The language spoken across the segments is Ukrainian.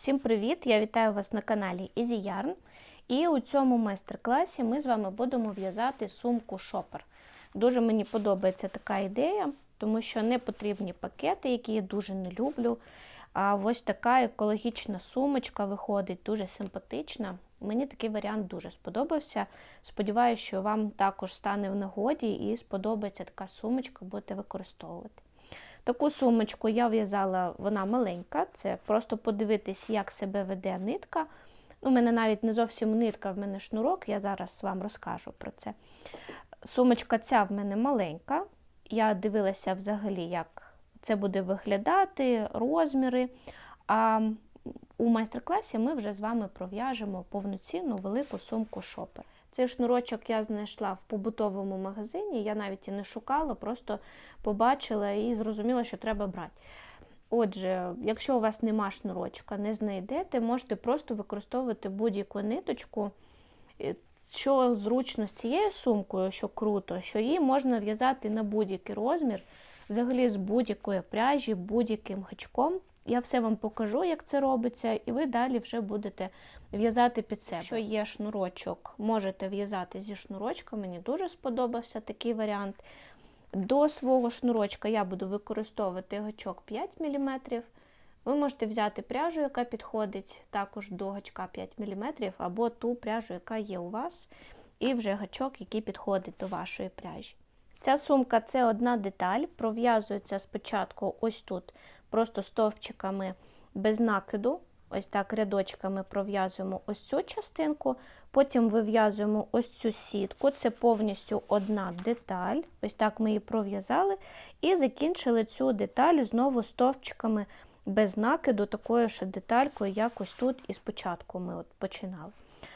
Всім привіт! Я вітаю вас на каналі Easy Yarn. І у цьому майстер-класі ми з вами будемо в'язати сумку шопер. Дуже мені подобається така ідея, тому що не потрібні пакети, які я дуже не люблю. А ось така екологічна сумочка виходить, дуже симпатична. Мені такий варіант дуже сподобався. Сподіваюся, що вам також стане в нагоді і сподобається така сумочка, будете використовувати. Таку сумочку я в'язала, вона маленька, це просто подивитись, як себе веде нитка. У мене навіть не зовсім нитка, в мене шнурок, я зараз вам розкажу про це. Сумочка ця в мене маленька. Я дивилася взагалі, як це буде виглядати, розміри. А у майстер-класі ми вже з вами пров'яжемо повноцінну велику сумку шопер. Цей шнурочок я знайшла в побутовому магазині, я навіть і не шукала, просто побачила і зрозуміла, що треба брати. Отже, якщо у вас нема шнурочка, не знайдете, можете просто використовувати будь-яку ниточку, що зручно з цією сумкою, що круто, що її можна в'язати на будь-який розмір, взагалі з будь-якої пряжі, будь-яким гачком. Я все вам покажу, як це робиться, і ви далі вже будете в'язати під себе. Якщо є шнурочок, можете в'язати зі шнурочка, мені дуже сподобався такий варіант. До свого шнурочка я буду використовувати гачок 5 мм. Ви можете взяти пряжу, яка підходить також до гачка 5 мм, або ту пряжу, яка є у вас, і вже гачок, який підходить до вашої пряжі. Ця сумка це одна деталь, пров'язується спочатку ось тут, просто стовпчиками без накиду. Ось так рядочками пров'язуємо ось цю частинку, потім вив'язуємо ось цю сітку, це повністю одна деталь. Ось так ми її пров'язали, і закінчили цю деталь знову стовпчиками без накиду, такою ж деталькою, як ось тут і спочатку ми от починали.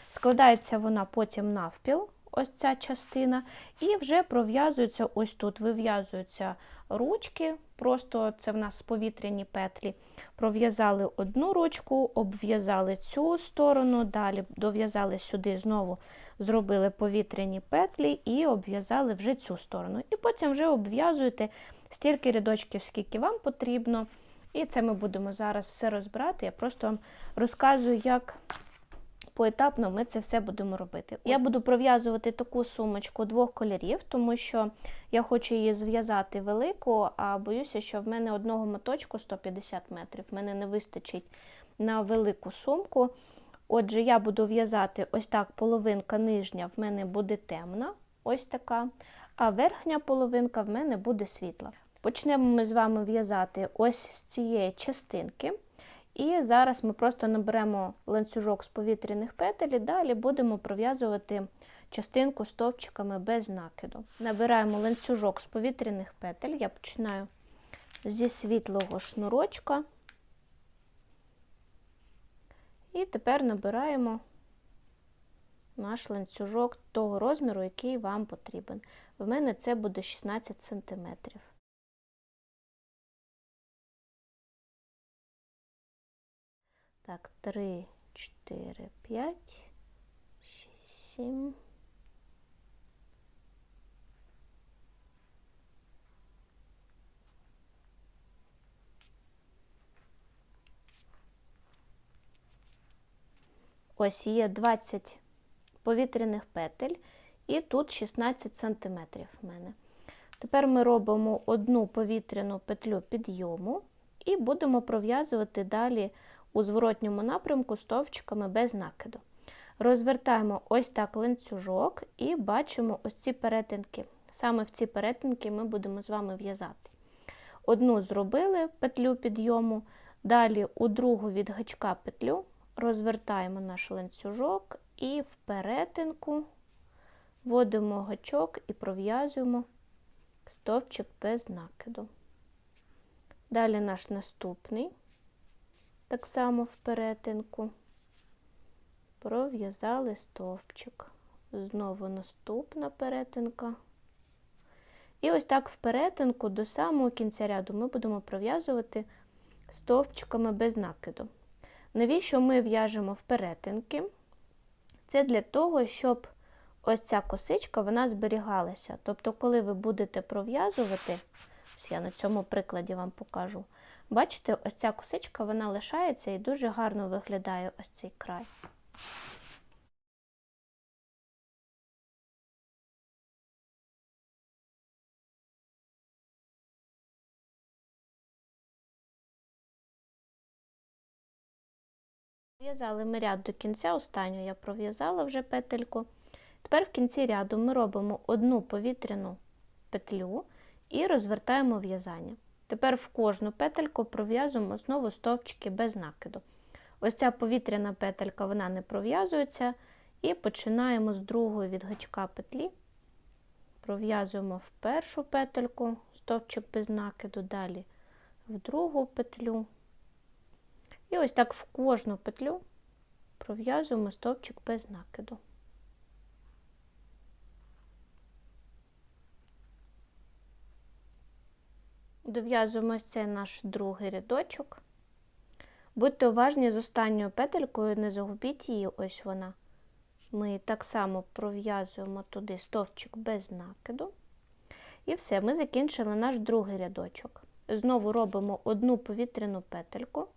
Складається вона потім навпіл, ось ця частина, і вже пров'язується ось тут, вив'язуються ручки, просто це в нас повітряні петлі. Пров'язали одну ручку, обв'язали цю сторону, далі дов'язали сюди, знову зробили повітряні петлі і обв'язали вже цю сторону. І потім вже обв'язуєте стільки рядочків, скільки вам потрібно. І це ми будемо зараз все розбирати. Я просто вам розказую, як поетапно ми це все будемо робити. Я буду пров'язувати таку сумочку двох кольорів, тому що я хочу її зв'язати велику, а боюся, що в мене одного моточку 150 метрів. В мене не вистачить на велику сумку. Отже, я буду в'язати ось так, половинка нижня в мене буде темна, ось така, а верхня половинка в мене буде світла. Почнемо ми з вами в'язати ось з цієї частинки. І зараз ми просто наберемо ланцюжок з повітряних петель і далі будемо пров'язувати частинку стовпчиками без накиду. Набираємо ланцюжок з повітряних петель. Я починаю зі світлого шнурочка. І тепер набираємо наш ланцюжок того розміру, який вам потрібен. В мене це буде 16 см. Так, 3, 4, 5, 6, 7. Ось є 20 повітряних петель, і тут 16 см в мене. Тепер ми робимо одну повітряну петлю підйому і будемо пров'язувати далі у зворотньому напрямку стовпчиками без накиду. Розвертаємо ось так ланцюжок і бачимо ось ці перетинки. Саме в ці перетинки ми будемо з вами в'язати. Одну зробили петлю підйому, далі у другу від гачка петлю розвертаємо наш ланцюжок і в перетинку вводимо гачок і пров'язуємо стовпчик без накиду. Далі наш наступний так само в перетинку, пров'язали стовпчик. Знову наступна перетинка. І ось так в перетинку до самого кінця ряду ми будемо пров'язувати стовпчиками без накиду. Навіщо ми в'яжемо в перетинки? Це для того, щоб ось ця косичка вона зберігалася. Тобто, коли ви будете пров'язувати, я на цьому прикладі вам покажу, Бачите, ось ця косичка вона лишається і дуже гарно виглядає ось цей край. В'язали ми ряд до кінця, останню я пров'язала вже петельку. Тепер в кінці ряду ми робимо одну повітряну петлю і розвертаємо в'язання. Тепер в кожну петельку пров'язуємо знову стовпчики без накиду. Ось ця повітряна петелька вона не пров'язується. І починаємо з другої від гачка петлі. Пров'язуємо в першу петельку стовпчик без накиду, далі в другу петлю. І ось так в кожну петлю пров'язуємо стовпчик без накиду. Дов'язуємо ось цей наш другий рядочок. Будьте уважні з останньою петелькою, не загубіть її, ось вона. Ми так само пров'язуємо туди стовпчик без накиду. І все, ми закінчили наш другий рядочок. Знову робимо одну повітряну петельку,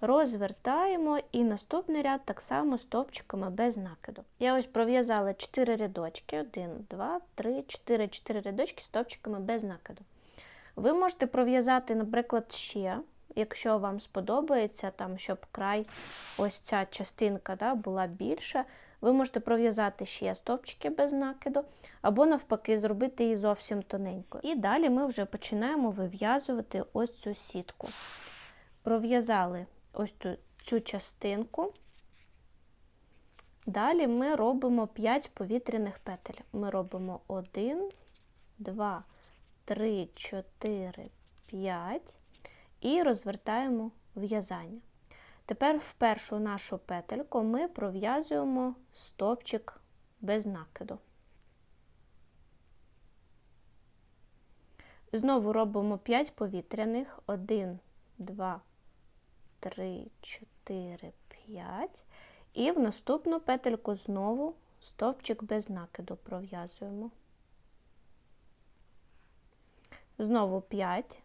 розвертаємо і наступний ряд так само стовпчиками без накиду. Я ось пров'язала 4 рядочки: 1, 2, 3, 4, 4 рядочки стовпчиками без накиду. Ви можете пров'язати, наприклад, ще, якщо вам сподобається, там, щоб край, ось ця частинка да, була більша. Ви можете пров'язати ще стовпчики без накиду, або, навпаки, зробити її зовсім тоненько. І далі ми вже починаємо вив'язувати ось цю сітку. Пров'язали ось цю, цю частинку. Далі ми робимо 5 повітряних петель. Ми робимо 1, 2, 3, 4, 5 і розвертаємо в'язання. Тепер в першу нашу петельку ми пров'язуємо стовпчик без накиду. Знову робимо 5 повітряних, 1, 2, 3, 4, 5. І в наступну петельку знову стовпчик без накиду пров'язуємо. Знову 5.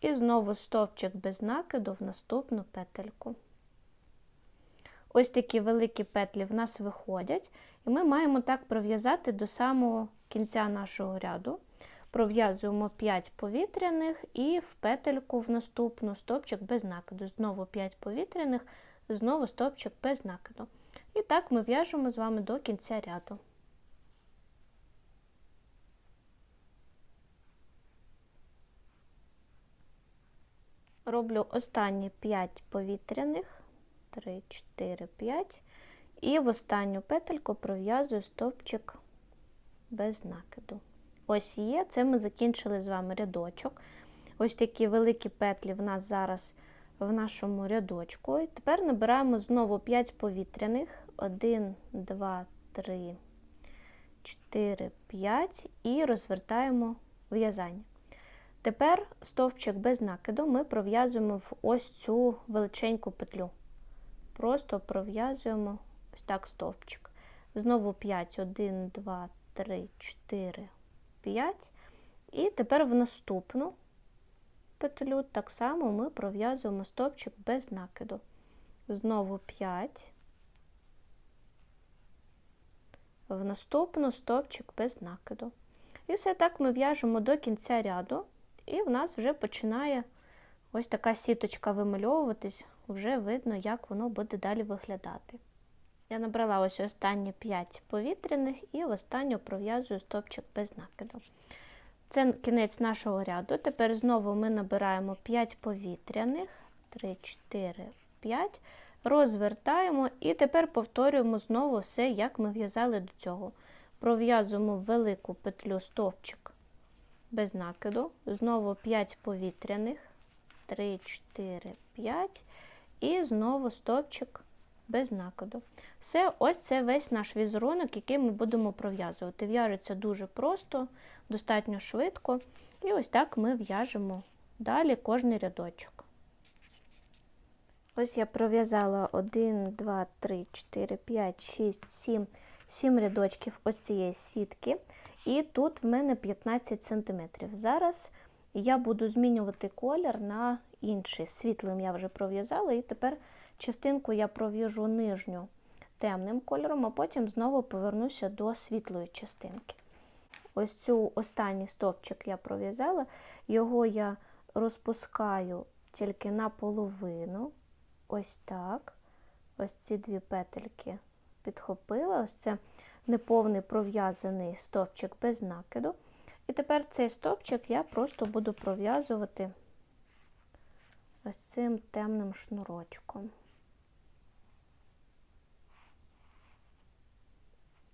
І знову стовпчик без накиду в наступну петельку. Ось такі великі петлі в нас виходять, і ми маємо так пров'язати до самого кінця нашого ряду. Пров'язуємо 5 повітряних і в петельку в наступну стовпчик без накиду. Знову 5 повітряних, знову стовпчик без накиду. І так ми в'яжемо з вами до кінця ряду. роблю останні 5 повітряних, 3, 4, 5, і в останню петельку пров'язую стовпчик без накиду. Ось є, це ми закінчили з вами рядочок. Ось такі великі петлі в нас зараз в нашому рядочку. І тепер набираємо знову 5 повітряних, 1, 2, 3, 4, 5 і розвертаємо в'язання. Тепер стовпчик без накиду ми пров'язуємо в ось цю величеньку петлю. Просто пров'язуємо ось так стовпчик. Знову 5, 1, 2, 3, 4, 5. І тепер в наступну петлю так само ми пров'язуємо стовпчик без накиду. Знову 5. В наступну стовпчик без накиду. І все так ми в'яжемо до кінця ряду. І в нас вже починає ось така сіточка вимальовуватись, вже видно, як воно буде далі виглядати. Я набрала ось останні 5 повітряних і в останню пров'язую стопчик без накиду. Це кінець нашого ряду. Тепер знову ми набираємо 5 повітряних, 3, 4, 5, розвертаємо і тепер повторюємо знову все, як ми в'язали до цього. Пров'язуємо велику петлю стовпчик без накиду. Знову 5 повітряних, 3, 4, 5. І знову стовпчик без накиду. Все, ось це весь наш візерунок, який ми будемо пров'язувати. В'яжеться дуже просто, достатньо швидко. І ось так ми в'яжемо далі кожний рядочок. Ось я пров'язала 1, 2, 3, 4, 5, 6, 7, 7 рядочків ось цієї сітки. І тут в мене 15 см. Зараз я буду змінювати колір на інший. Світлим я вже пров'язала, і тепер частинку я пров'яжу нижню темним кольором, а потім знову повернуся до світлої частинки. Ось цю останній стовпчик я пров'язала, його я розпускаю тільки наполовину. Ось так. Ось ці дві петельки підхопила. Ось це неповний пров'язаний стовпчик без накиду. І тепер цей стовпчик я просто буду пров'язувати ось цим темним шнурочком.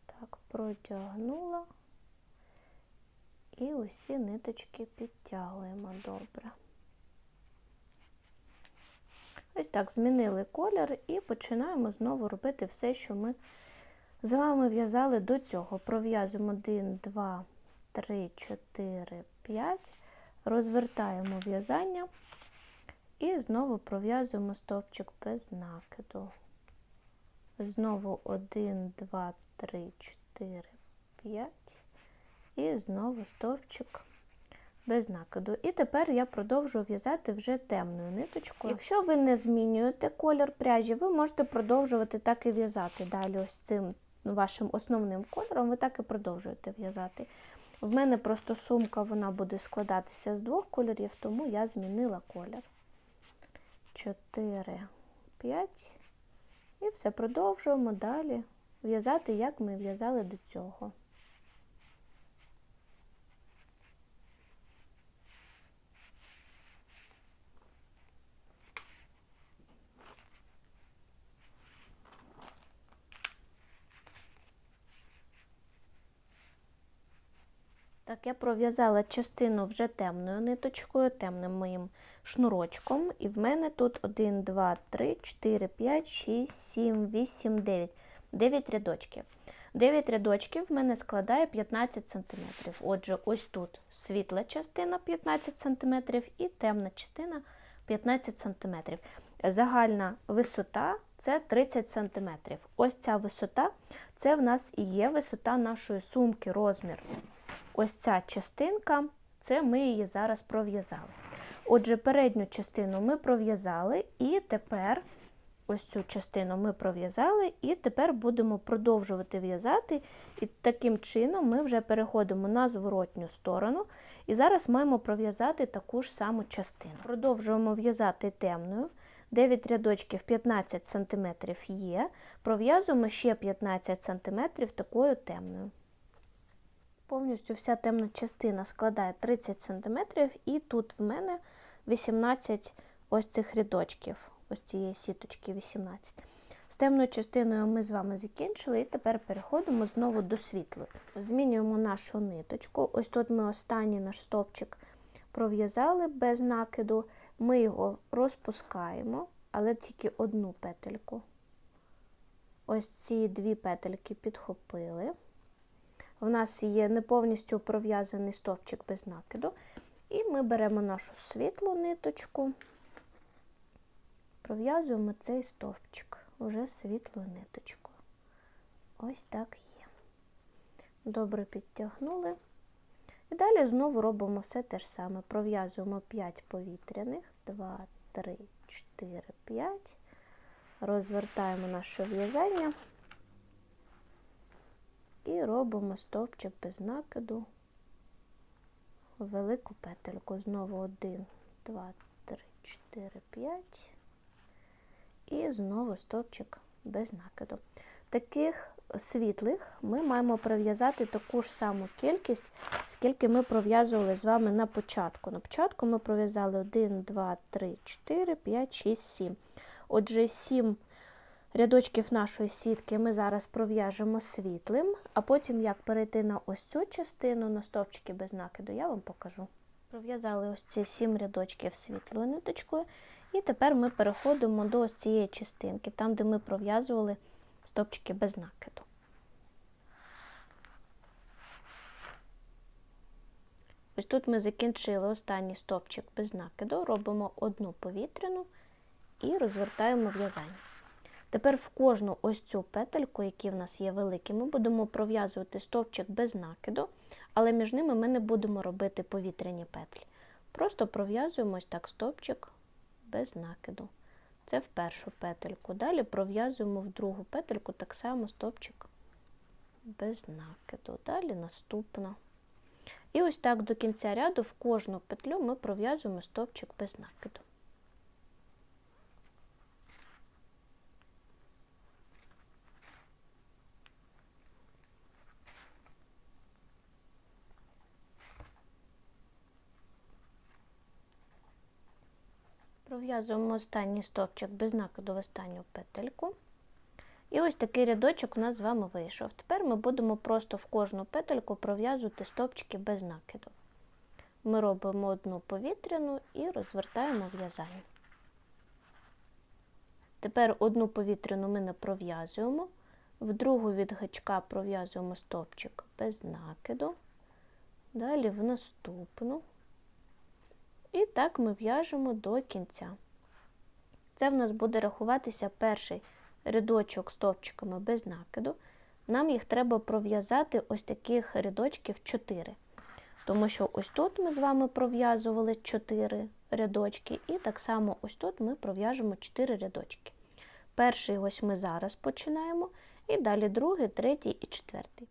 Так, протягнула. І усі ниточки підтягуємо добре. Ось так, змінили колір і починаємо знову робити все, що ми з вами в'язали до цього. Пров'язуємо 1, 2, 3, 4, 5, розвертаємо в'язання і знову пров'язуємо стовпчик без накиду. Знову 1, 2, 3, 4, 5 і знову стовпчик без накиду. І тепер я продовжую в'язати вже темною ниточкою. Якщо ви не змінюєте колір пряжі, ви можете продовжувати так і в'язати. Далі ось цим вашим основним кольором, ви так і продовжуєте в'язати. В мене просто сумка вона буде складатися з двох кольорів, тому я змінила колір. 4, 5. І все, продовжуємо далі в'язати, як ми в'язали до цього. Так, я пров'язала частину вже темною ниточкою, темним моїм шнурочком. І в мене тут 1, 2, 3, 4, 5, 6, 7, 8, 9. 9 рядочків. 9 рядочків в мене складає 15 см. Отже, ось тут світла частина 15 см і темна частина 15 см. Загальна висота це 30 см. Ось ця висота це в нас і є висота нашої сумки, розмір. Ось ця частинка, це ми її зараз пров'язали. Отже, передню частину ми пров'язали, і тепер ось цю частину ми пров'язали, і тепер будемо продовжувати в'язати. І таким чином ми вже переходимо на зворотню сторону. І зараз маємо пров'язати таку ж саму частину. Продовжуємо в'язати темною. 9 рядочків 15 см є. Пров'язуємо ще 15 см такою темною. Повністю вся темна частина складає 30 см, і тут в мене 18 ось цих рядочків, ось цієї сіточки 18. З темною частиною ми з вами закінчили, і тепер переходимо знову до світлої. Змінюємо нашу ниточку. Ось тут ми останній наш стовпчик пров'язали без накиду. Ми його розпускаємо, але тільки одну петельку. Ось ці дві петельки підхопили. У нас є не повністю пров'язаний стовпчик без накиду. І ми беремо нашу світлу ниточку, пров'язуємо цей стовпчик вже світлою ниточкою. Ось так є. Добре підтягнули. І далі знову робимо все те ж саме. Пров'язуємо 5 повітряних, 2, 3, 4, 5. Розвертаємо наше в'язання і робимо стовпчик без накиду, велику петельку. Знову 1, 2, 3, 4, 5. І знову стовпчик без накиду. Таких світлих ми маємо пров'язати таку ж саму кількість, скільки ми пров'язували з вами на початку. На початку ми пров'язали 1, 2, 3, 4, 5, 6, 7. Отже, 7 рядочків нашої сітки ми зараз пров'яжемо світлим, а потім, як перейти на ось цю частину, на стовпчики без накиду, я вам покажу. Пров'язали ось ці 7 рядочків світлою ниточкою, і тепер ми переходимо до ось цієї частинки, там, де ми пров'язували стовпчики без накиду. Ось тут ми закінчили останній стовпчик без накиду, робимо одну повітряну і розвертаємо в'язання. Тепер в кожну ось цю петельку, які в нас є великі, ми будемо пров'язувати стовпчик без накиду, але між ними ми не будемо робити повітряні петлі. Просто пров'язуємо ось так стовпчик без накиду. Це в першу петельку. Далі пров'язуємо в другу петельку так само стопчик без накиду. Далі наступна. І ось так до кінця ряду в кожну петлю ми пров'язуємо стопчик без накиду. Пров'язуємо останній стовпчик без накиду в останню петельку. І ось такий рядочок у нас з вами вийшов. Тепер ми будемо просто в кожну петельку пров'язувати стовпчики без накиду. Ми робимо одну повітряну і розвертаємо в'язання. Тепер одну повітряну ми не пров'язуємо, в другу від гачка пров'язуємо стовпчик без накиду, далі в наступну. І так ми в'яжемо до кінця. Це в нас буде рахуватися перший рядочок стовпчиками без накиду. Нам їх треба пров'язати ось таких рядочків 4. Тому що ось тут ми з вами пров'язували 4 рядочки, і так само ось тут ми пров'яжемо 4 рядочки. Перший ось ми зараз починаємо, і далі другий, третій і четвертий.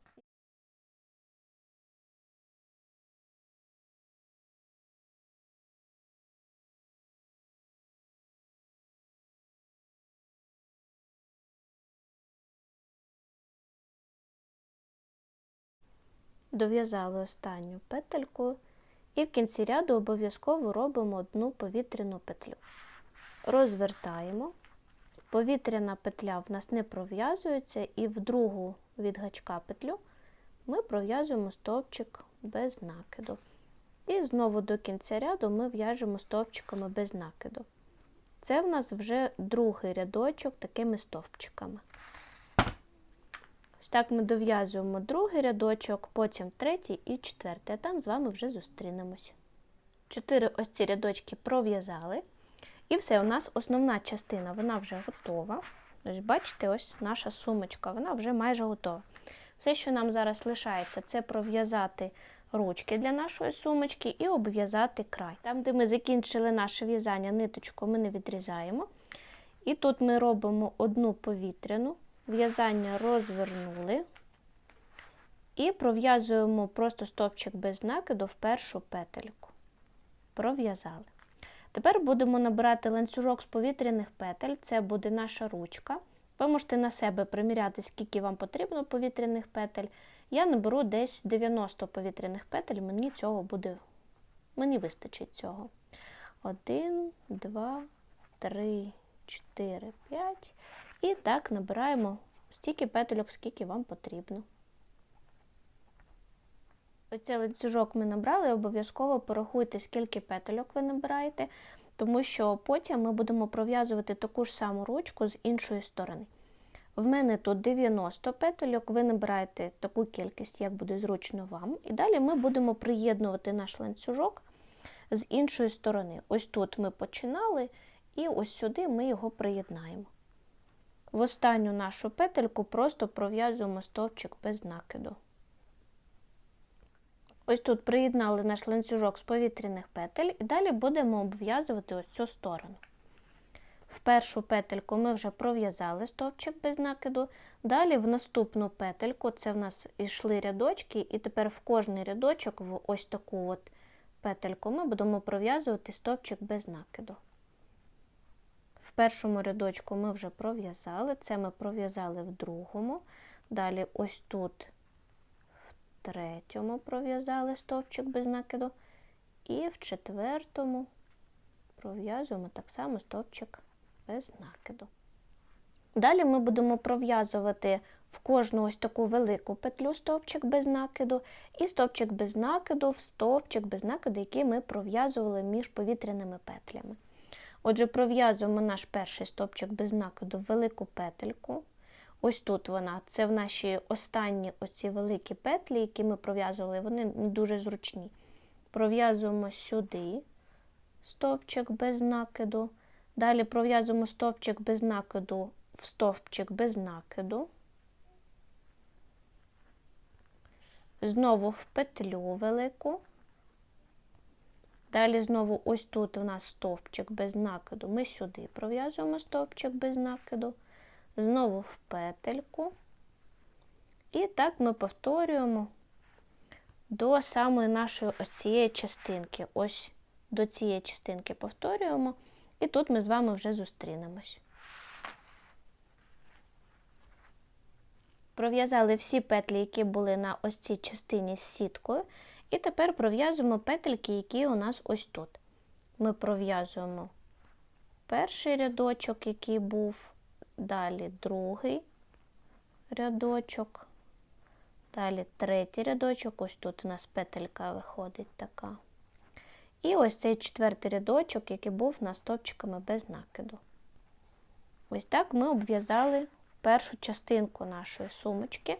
Дов'язали останню петельку і в кінці ряду обов'язково робимо одну повітряну петлю. Розвертаємо. Повітряна петля в нас не пров'язується, і в другу від гачка петлю ми пров'язуємо стовпчик без накиду. І знову до кінця ряду ми в'яжемо стовпчиками без накиду. Це в нас вже другий рядочок такими стовпчиками. Ось так ми дов'язуємо другий рядочок, потім третій і четвертий, а там з вами вже зустрінемось. Чотири ось ці рядочки пров'язали. І все, у нас основна частина вона вже готова. Ось Бачите, ось наша сумочка, вона вже майже готова. Все, що нам зараз лишається, це пров'язати ручки для нашої сумочки і обв'язати край. Там, де ми закінчили наше в'язання, ниточку ми не відрізаємо. І тут ми робимо одну повітряну, в'язання розвернули і пров'язуємо просто стовпчик без накиду в першу петельку. Пров'язали. Тепер будемо набирати ланцюжок з повітряних петель, це буде наша ручка. Ви можете на себе приміряти, скільки вам потрібно повітряних петель. Я наберу десь 90 повітряних петель, мені цього буде, мені вистачить цього. 1, 2, 3, 4, 5. Так набираємо стільки петельок, скільки вам потрібно. Оцей ланцюжок ми набрали, обов'язково порахуйте, скільки петельок ви набираєте, тому що потім ми будемо пров'язувати таку ж саму ручку з іншої сторони. В мене тут 90 петельок, ви набираєте таку кількість, як буде зручно вам. І далі ми будемо приєднувати наш ланцюжок з іншої сторони. Ось тут ми починали, і ось сюди ми його приєднаємо. В останню нашу петельку просто пров'язуємо стовпчик без накиду. Ось тут приєднали наш ланцюжок з повітряних петель, і далі будемо обв'язувати ось цю сторону. В першу петельку ми вже пров'язали стовпчик без накиду. Далі в наступну петельку, це в нас йшли рядочки, і тепер в кожний рядочок, в ось таку от петельку, ми будемо пров'язувати стовпчик без накиду. Першому рядочку ми вже пров'язали, це ми пров'язали в другому. Далі ось тут в третьому пров'язали стовпчик без накиду. І в четвертому пров'язуємо так само стовпчик без накиду. Далі ми будемо пров'язувати в кожну ось таку велику петлю стовпчик без накиду, і стовпчик без накиду в стовпчик без накиду, який ми пров'язували між повітряними петлями. Отже, пров'язуємо наш перший стовпчик без накиду в велику петельку. Ось тут вона. Це в наші останні оці великі петлі, які ми пров'язували, вони дуже зручні. Пров'язуємо сюди стовпчик без накиду. Далі пров'язуємо стовпчик без накиду в стовпчик без накиду. знову в петлю велику. Далі знову ось тут у нас стовпчик без накиду. Ми сюди пров'язуємо стовпчик без накиду, знову в петельку. І так ми повторюємо до самої нашої ось цієї частинки. Ось до цієї частинки повторюємо, і тут ми з вами вже зустрінемось. Пров'язали всі петлі, які були на ось цій частині з сіткою, і тепер пров'язуємо петельки, які у нас ось тут. Ми пров'язуємо перший рядочок, який був, далі другий рядочок, далі третій рядочок, ось тут у нас петелька виходить така. І ось цей четвертий рядочок, який був на стопчиками без накиду. Ось так ми обв'язали першу частинку нашої сумочки.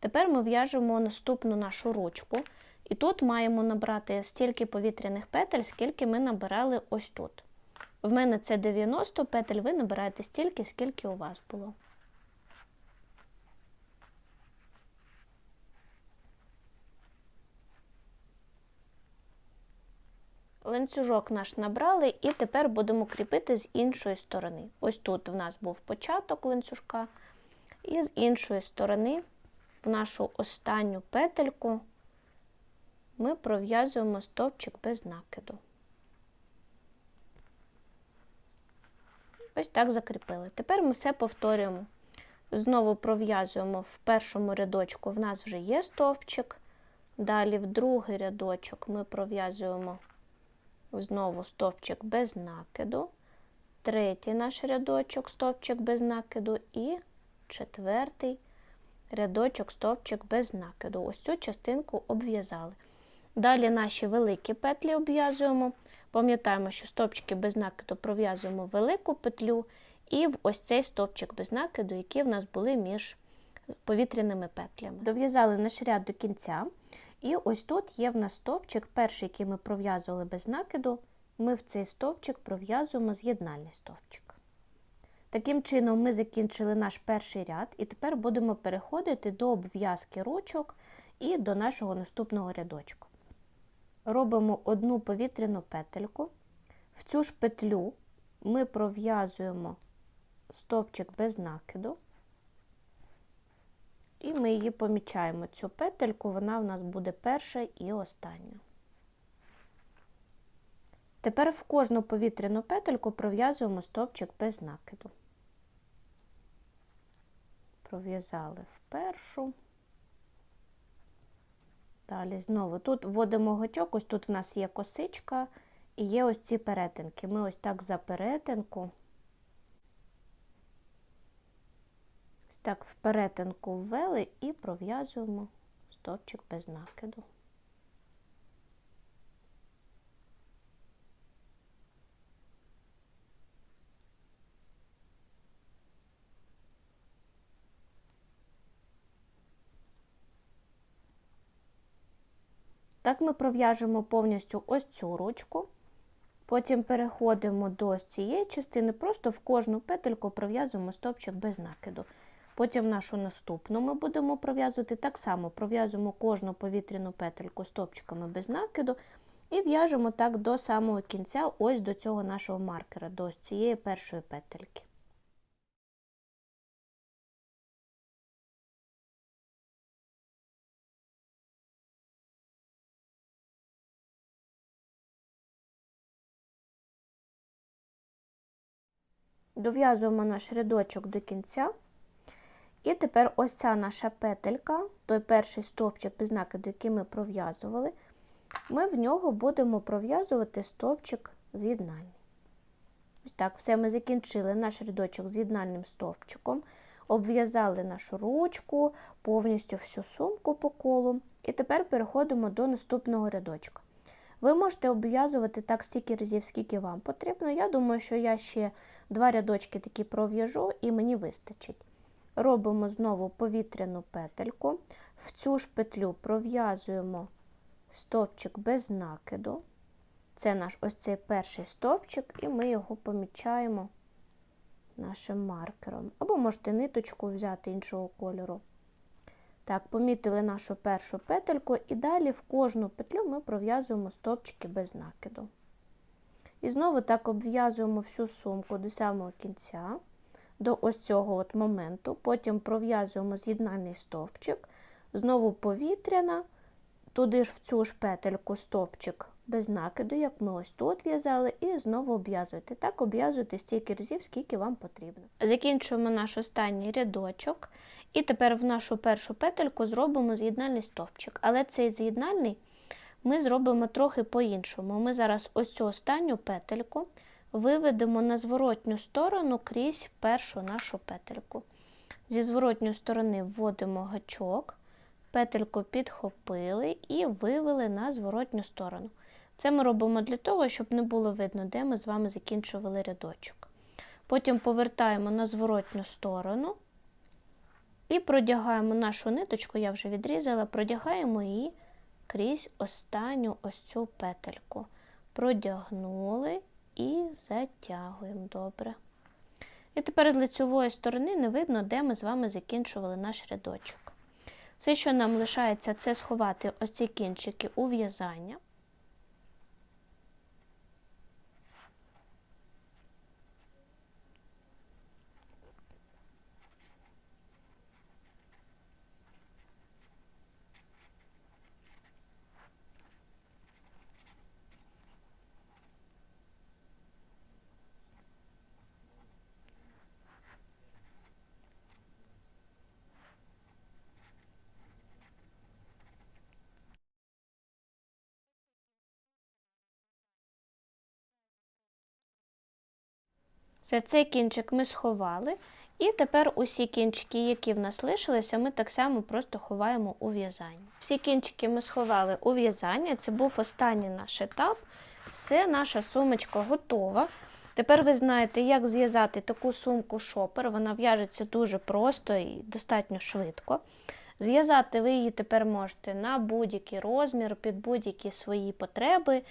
Тепер ми в'яжемо наступну нашу ручку. І тут маємо набрати стільки повітряних петель, скільки ми набирали ось тут. В мене це 90 петель, ви набираєте стільки, скільки у вас було. Ланцюжок наш набрали, і тепер будемо кріпити з іншої сторони. Ось тут в нас був початок ланцюжка, і з іншої сторони в нашу останню петельку ми пров'язуємо стовпчик без накиду. Ось так закріпили. Тепер ми все повторюємо. Знову пров'язуємо в першому рядочку, в нас вже є стовпчик. Далі в другий рядочок ми пров'язуємо знову стовпчик без накиду, третій наш рядочок, стовпчик без накиду, і четвертий рядочок, стовпчик без накиду. Ось цю частинку обв'язали. Далі наші великі петлі обв'язуємо. Пам'ятаємо, що стовпчики без накиду пров'язуємо велику петлю і в ось цей стовпчик без накиду, які в нас були між повітряними петлями. Дов'язали наш ряд до кінця. І ось тут є в нас стовпчик, перший, який ми пров'язували без накиду, ми в цей стовпчик пров'язуємо з'єднальний стовпчик. Таким чином, ми закінчили наш перший ряд, і тепер будемо переходити до обв'язки ручок і до нашого наступного рядочку. Робимо одну повітряну петельку. В цю ж петлю ми пров'язуємо стовпчик без накиду. І ми її помічаємо, цю петельку, вона в нас буде перша і остання. Тепер в кожну повітряну петельку пров'язуємо стовпчик без накиду. Пров'язали в першу. Далі знову тут вводимо гачок, ось тут в нас є косичка і є ось ці перетинки. Ми ось так за перетинку. так в перетинку ввели і пров'язуємо стовпчик без накиду. Так ми пров'яжемо повністю ось цю ручку, потім переходимо до цієї частини, просто в кожну петельку пров'язуємо стовпчик без накиду. Потім нашу наступну ми будемо пров'язувати так само пров'язуємо кожну повітряну петельку стопчиками без накиду і в'яжемо так до самого кінця, ось до цього нашого маркера, до цієї першої петельки. Дов'язуємо наш рядочок до кінця. І тепер ось ця наша петелька, той перший стовпчик без накиду, який ми пров'язували, ми в нього будемо пров'язувати стовпчик з'єднання. Ось так, все ми закінчили наш рядочок з'єднальним стовпчиком, обв'язали нашу ручку, повністю всю сумку по колу. І тепер переходимо до наступного рядочка. Ви можете обв'язувати так стільки разів, скільки вам потрібно. Я думаю, що я ще два рядочки такі пров'яжу і мені вистачить. Робимо знову повітряну петельку, в цю ж петлю пров'язуємо стовпчик без накиду. Це наш ось цей перший стовпчик, і ми його помічаємо нашим маркером. Або можете ниточку взяти іншого кольору. Так, помітили нашу першу петельку і далі в кожну петлю ми пров'язуємо стовпчики без накиду. І знову так обв'язуємо всю сумку до самого кінця, до ось цього от моменту. Потім пров'язуємо з'єднальний стовпчик, знову повітряна, туди ж в цю ж петельку стовпчик без накиду, як ми ось тут в'язали, і знову обв'язуєте. Так обв'язуйте стільки разів, скільки вам потрібно. Закінчуємо наш останній рядочок. І тепер в нашу першу петельку зробимо з'єднальний стовпчик. Але цей з'єднальний ми зробимо трохи по-іншому. Ми зараз ось цю останню петельку виведемо на зворотню сторону крізь першу нашу петельку. Зі зворотньої сторони вводимо гачок, петельку підхопили і вивели на зворотню сторону. Це ми робимо для того, щоб не було видно, де ми з вами закінчували рядочок. Потім повертаємо на зворотню сторону. І продягаємо нашу ниточку, я вже відрізала, продягаємо її крізь останню ось цю петельку. Продягнули і затягуємо добре. І тепер з лицьової сторони не видно, де ми з вами закінчували наш рядочок. Все, що нам лишається, це сховати ось ці кінчики у в'язання. Все, цей кінчик ми сховали. І тепер усі кінчики, які в нас лишилися, ми так само просто ховаємо у в'язання. Всі кінчики ми сховали у в'язання, це був останній наш етап. Все, наша сумочка готова. Тепер ви знаєте, як зв'язати таку сумку шопер. Вона в'яжеться дуже просто і достатньо швидко. Зв'язати ви її тепер можете на будь-який розмір, під будь-які свої потреби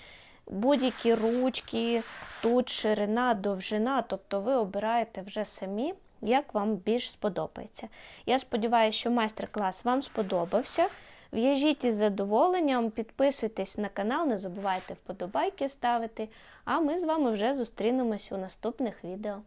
будь-які ручки, тут ширина, довжина, тобто ви обираєте вже самі, як вам більш сподобається. Я сподіваюся, що майстер-клас вам сподобався. В'яжіть із задоволенням, підписуйтесь на канал, не забувайте вподобайки ставити. А ми з вами вже зустрінемось у наступних відео.